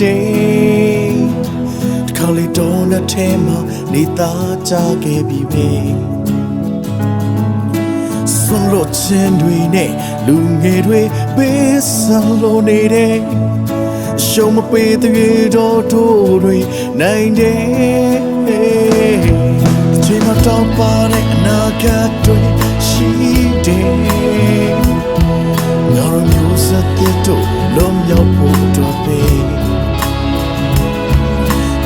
day တခါလေတော့နဲ့ထဲမှာနေသားကြခဲ့ပြီပဲဆွန်လို့ချင်းတွေနဲ့လူငယ်တွေပေးဆံလို့နေတဲ့ရှုံးမပေးတဲ့တော့တို့တွေနိုင်တယ်ချိန်မတော့ပါတဲ့အနာဂတ်တွေရှိတယ်ညောင်မျိုးစတဲ့တို့လုံးရောက်ဖို့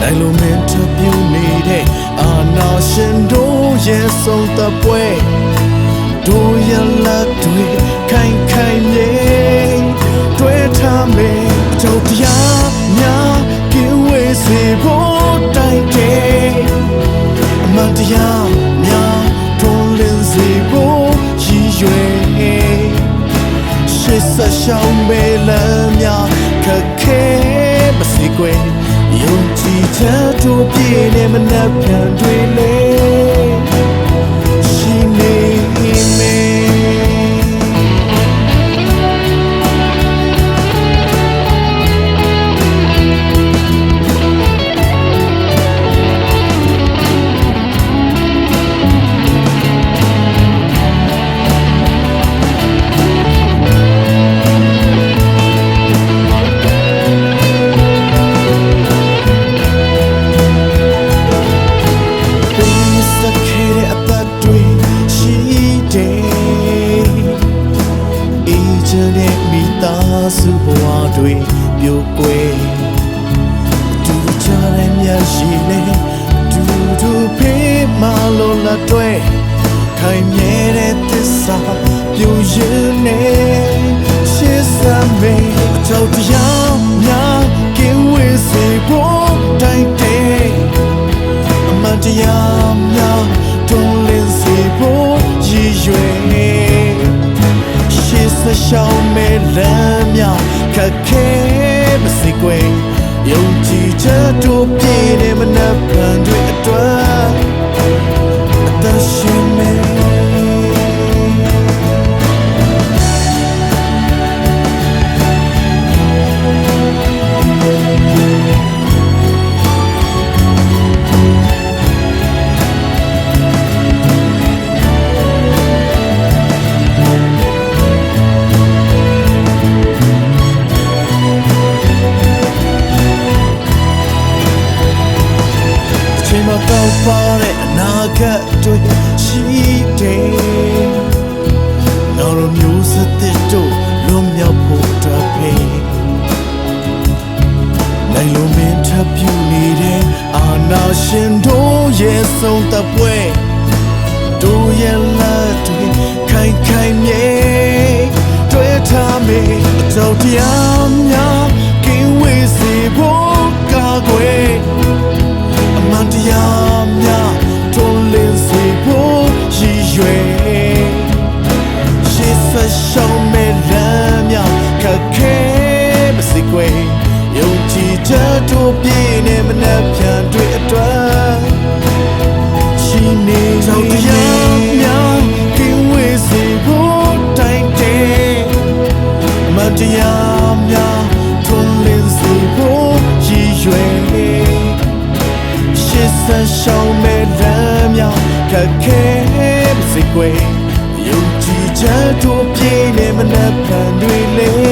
တော့ပဲနိုင်လို့မင်းတပြူနေတဲ့အာနာရှင်တို့ရဲ့ဆုံးသက်ပွဲတို့ရလာတွေခိုင်ခိုင်မြေတွေ့ထားမယ်အထောက်တရားများကင်းဝေးစေဖို့တိုက်တယ်အမှန်တရားများထွန်းလင်းစေဖို့ရည်ရွယ်ရှေ့ဆက်ရှောင်းမေးလမ်းများခက်ခဲမစီကွယ် ယုံကြည်ချက်တို့ပြည့်နေမနှက်ပြန်တွေလေ တဲ့မိသားစုဘဝတွေပြိုကွဲ။တူချတဲ့မျက်ရှိနဲ့တူတူဖေးမလို့လာတွေ့ခိုင်မြဲတဲ့သစ္စာပြိုရင်နဲ့ရှေ့စမေအထောက်တရား လမ်းများခက်ခဲမစိကွယ်ယုံကြည်ချက်တို့ပြည့်နေမနှက်ပန်တွေအတွက်အသက်ရှင်မဲ့အ ပွဲတို့ရဲ့လက်တွေခိုင်ခိုင်မြဲတွေ့ထားမေအကြောက်တရားများကင်းဝေးစေဖို့ကာကွယ်အမှန်တရားများတွန်းလင်းစေဖို့ရည်ရွယ်ရှေ့ဆက်ရှောင်းမဲ့လမ်းများခက်ခဲမစိကွယ်ယုံကြည်ချက်တို့ပြ က်ခဲမစိကွယ်ယုံကြည်ချက်တို့ပြည့်နေမနှက်ပန်တွေလေ